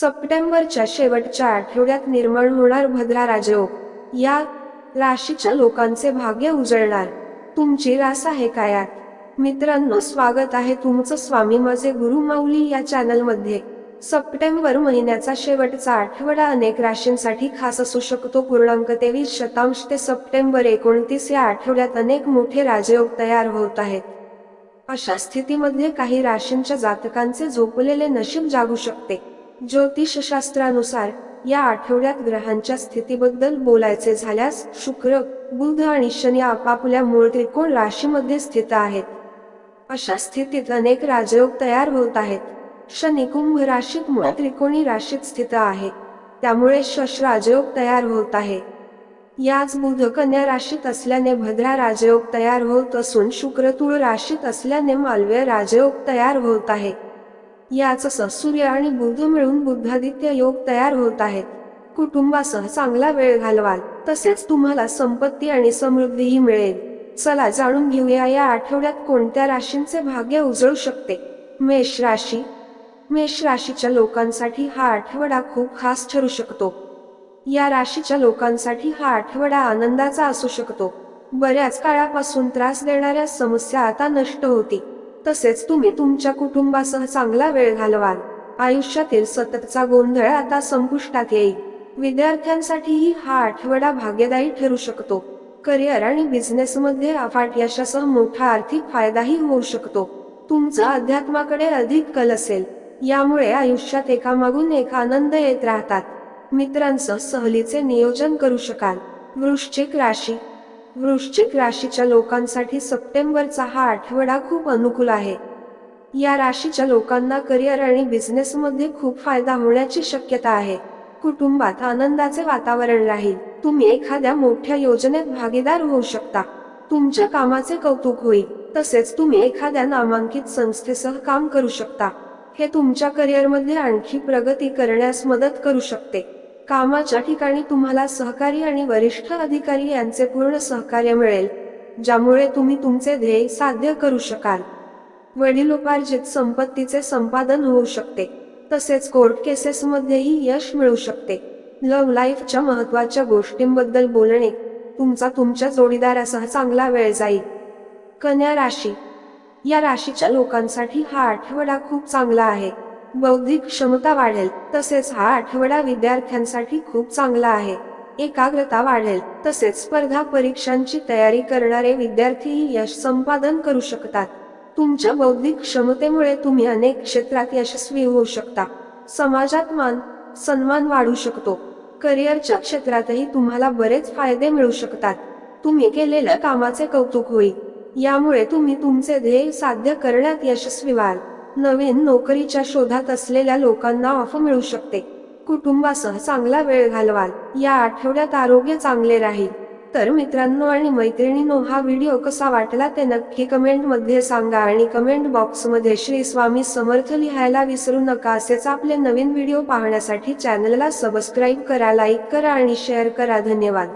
सप्टेंबरच्या शेवटच्या आठवड्यात निर्माण होणार भद्रा राजयोग. या राशीच्या लोकांचे भाग्य उजळणार. तुमची रास आहे कायात. मित्रांनो स्वागत आहे तुमचं स्वामी माझे गुरु माऊली या चॅनलमध्ये. सप्टेंबर महिन्याचा शेवटचा आठवडा अनेक राशींसाठी खास असू शकतो. पूर्णांक तेवीस शतांश ते सप्टेंबर एकोणतीस या आठवड्यात अनेक मोठे राजयोग तयार होत आहेत. अशा स्थितीमध्ये काही राशींच्या जातकांचे झोपलेले नशीब जागू शकते. ज्योतिषशास्त्रानुसार या आठवड्यात ग्रहांच्या स्थितीबद्दल बोलायचे झाल्यास शुक्र बुध आणि शनी आपापल्या मूळ त्रिकोण राशीमध्ये स्थित आहेत. अशा स्थितीत अनेक राजयोग तयार होत आहेत. शनी कुंभ राशीत मूळ त्रिकोणी राशीत स्थित आहे. त्यामुळे शश राजयोग तयार होत आहे. याच बुध कन्या राशीत असल्याने भद्रा राजयोग तयार होत असून शुक्र तुळ राशीत असल्याने मालव्य राजयोग तयार होत आहे. याच सूर्य आणि बुध मिळून बुद्धादित्य योग तयार होत आहेत. कुटुंबासह चांगला वेळ घालवाल तसेच तुम्हाला संपत्ती आणि समृद्धीही मिळेल. चला जाणून घेऊया या आठवड्यात कोणत्या राशींचे भाग्य उजळू शकते? मेष राशी. मेष राशीच्या लोकांसाठी हा आठवडा खूप खास ठरू शकतो. या राशीच्या लोकांसाठी हा आठवडा आनंदाचा असू शकतो. बऱ्याच काळापासून त्रास देणाऱ्या समस्या आता नष्ट होती. तसेच तुम्ही तुमच्या कुटुंबासह चांगला वेळ घालवाल. आयुष्यातील सततचा गोंधळ आता संपुष्टात येईल. विद्यार्थ्यांसाठीही हा आठवडा भाग्यदायी ठरू शकतो. करिअर आणि बिझनेसमध्ये अफाट यशासह मोठा आर्थिक फायदाही होऊ शकतो. तुमचा अध्यात्माकडे अधिक कल असेल. यामुळे आयुष्यात एकामागून एक आनंद येत राहतात. मित्रांसह सहलीचे नियोजन करू शकाल. वृश्चिक राशी वृश्चिक राशीच्या लोकांसाठी सप्टेंबरचा हा आठवडा खूप अनुकूल आहे. या राशीच्या लोकांना करिअर आणि बिझनेसमध्ये खूप फायदा होण्याची शक्यता आहे. कुटुंबात आनंदाचे वातावरण राहील. तुम्ही एखाद्या मोठ्या योजनेत भागीदार होऊ शकता. तुमच्या कामाचे कौतुक होईल. तसेच तुम्ही एखाद्या नामांकित संस्थेसह काम करू शकता. हे तुमच्या करिअरमध्ये आणखी प्रगती करण्यास मदत करू शकते. कामाच्या ठिकाणी तुम्हाला सहकारी आणि वरिष्ठ अधिकारी यांचे पूर्ण सहकार्य मिळेल ज्यामुळे तुम्ही तुमचे ध्येय साध्य करू शकाल. वडिलोपार्जित संपत्तीचे संपादन होऊ शकते तसेच कोर्ट केसेसमध्येही यश मिळू शकते. लव्ह लाईफच्या महत्त्वाच्या गोष्टींबद्दल बोलणे तुमचा तुमच्या जोडीदारासह चांगला वेळ जाईल. कन्या राशी. या राशीच्या लोकांसाठी हा आठवडा खूप चांगला आहे. बौद्धिक क्षमता वाढेल तसेच हा आठवडा विद्यार्थ्यांसाठी खूप चांगला आहे. एकाग्रता वाढेल तसेच स्पर्धा परीक्षांची तयारी करणारे विद्यार्थीही यश संपादन करू शकतात. तुमच्या बौद्धिक क्षमतेमुळे तुम्ही अनेक क्षेत्रात यशस्वी होऊ शकता. समाजात मान सन्मान वाढू शकतो. करिअरच्या क्षेत्रातही तुम्हाला बरेच फायदे मिळू शकतात. तुम्ही केलेल्या कामाचे कौतुक होईल. यामुळे तुम्ही तुमचे ध्येय साध्य करण्यात यशस्वी व्हाल. नवीन नोकरीच्या शोधात असलेल्या लोकांना ऑफ मिळू शकते. कुटुंबासह चांगला वेळ घालवाल. या आठवड्यात आरोग्य चांगले राहील. तर मित्रांनो आणि मैत्रिणींनो हा व्हिडिओ कसा वाटला ते नक्की कमेंटमध्ये सांगा आणि कमेंट बॉक्समध्ये श्री स्वामी समर्थ लिहायला विसरू नका असेच आपले नवीन व्हिडिओ पाहण्यासाठी चॅनलला सबस्क्राईब करा लाईक करा आणि शेअर करा. धन्यवाद.